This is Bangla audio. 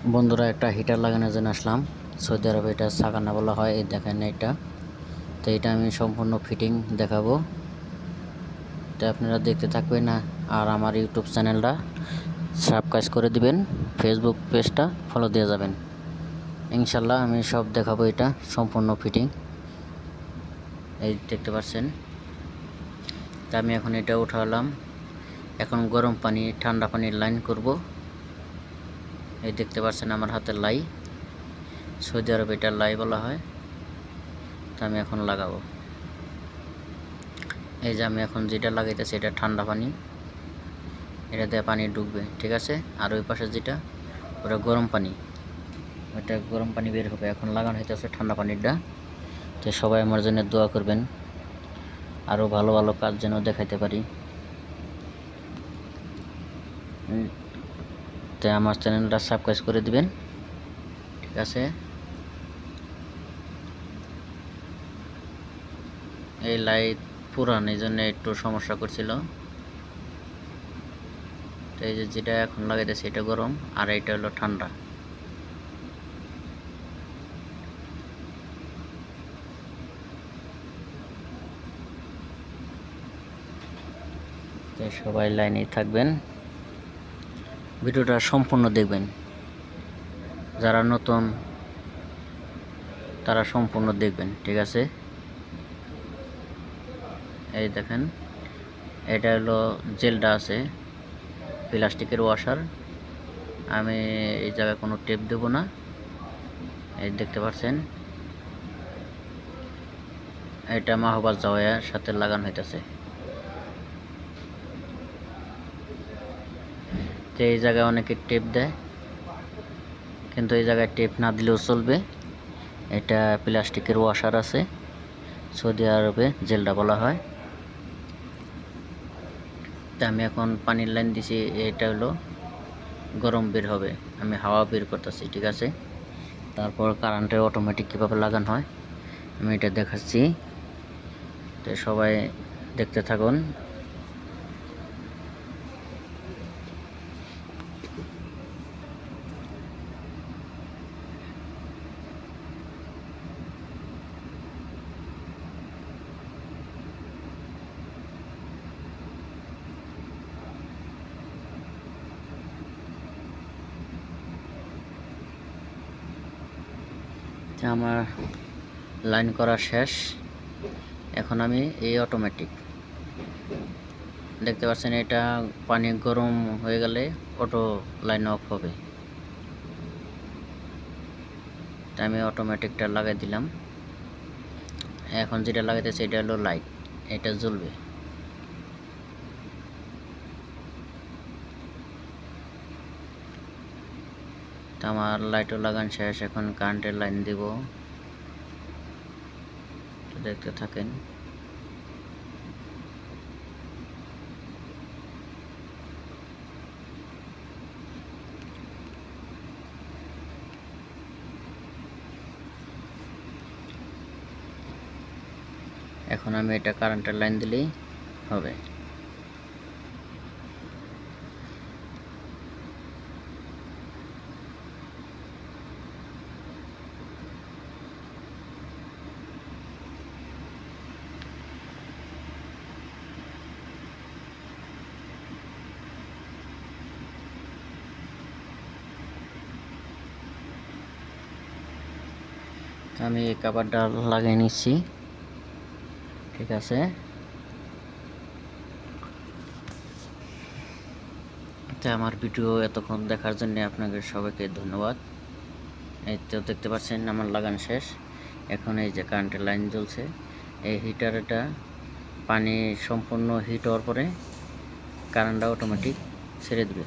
বন্ধুরা, একটা হিটার লাগানোর জন্য আসলাম। সৌদি আরবে এটা সাকানা বলা হয়, এই দেখেন এটা। তো এটা আমি সম্পূর্ণ ফিটিং দেখাবো। তো আপনারা দেখতে থাকবেন না, আর আমার ইউটিউব চ্যানেলটা সাবস্ক্রাইব করে দিবেন ফেসবুক পেজটা ফলো দিয়ে যাবেন। ইনশাল্লাহ আমি সব দেখাবো এটা, সম্পূর্ণ ফিটিং এই দেখতে পাচ্ছেন। তা আমি এখন এটা উঠালাম। এখন গরম পানি, ঠান্ডা পানির লাইন করব। এই দেখতে পাচ্ছেন আমার হাতে লাই, সৌদি আরবে এটা লাই বলা হয়। তা আমি এখন লাগাবো। এই যে আমি এখন যেটা লাগাইতেছি এটা ঠান্ডা পানি, এটা দিয়ে পানি ঢুকবে, ঠিক আছে? আর ওই পাশে যেটা, ওটা গরম পানি। ওটা গরম পানি বের হবে, এখন লাগানো হইতেছে ঠান্ডা পানিরটা তো সবাই আমার জন্য দোয়া করবেন আরও ভালো ভালো কাজ যেন দেখাইতে পারি। তো আমার চ্যানেলটা সাবস্ক্রাইব করে দিবেন। ঠিক আছে? এই লাইট পুরান, এই জন্য একটু সমস্যা করছিল। তো এই যে যেটা এখন লাগাইতেছে, এটা গরম, আর এটা হলো ঠান্ডা। সবাই লাইনেই থাকবেন। ভিডিওটা সম্পূর্ণ দেখবেন। যারা নতুন, তারা সম্পূর্ণ দেখবেন, ঠিক আছে? এই দেখেন, এটা হলো জেলটা আছে, প্লাস্টিকের ওয়াশার। আমি এই জায়গায় কোনো টেপ দেব না। এই দেখতে পাচ্ছেন? এটা মাহবাজ জাওয়ার সাথে লাগানো হইতেছে। তো এই জায়গায় অনেকে টেপ দেয়, কিন্তু এই জায়গায় টেপ না দিলেও চলবে। এটা প্লাস্টিকের ওয়াশার আছে, সৌদি আরবে জেলটা বলা হয়। তা আমি এখন পানির লাইন দিছি, এটা হলো গরম বের হবে, আমি হাওয়া বের করতেছি, ঠিক আছে? তারপর কারেন্টে অটোমেটিক কীভাবে লাগানো হয়, আমি এটা দেখাচ্ছি। তো সবাই দেখতে থাকুন আমার লাইন করা শেষ। এখন আমি এই অটোমেটিক দেখতে পাচ্ছেন, এটা পানি গরম হয়ে গেলে অটো লাইন অফ হবে। আমি অটোমেটিকটা লাগাই দিলাম। এখন যেটা লাগাইতেছে, এটা হলো লাইট এটা জ্বলবে। তো আমার লাইটও লাগান শেষ, এখন কারেন্টের লাইন দিব। দেখতে থাকেন। এখন আমি এটা কারেন্টের লাইন দিলেই হবে। আমি এই কাবারটা লাগিয়ে নিচ্ছি। ঠিক আছে। তো আমার ভিডিও এতক্ষণ দেখার জন্য আপনাকে সবাইকে ধন্যবাদ। এই তো দেখতে পাচ্ছেন, আমার লাগান শেষ। এখন এই যে কারেন্টের লাইন জ্বলছে। এই হিটারটা পানি সম্পূর্ণ হিট হওয়ার পরে কারেন্টটা অটোমেটিক ছেড়ে দেবে।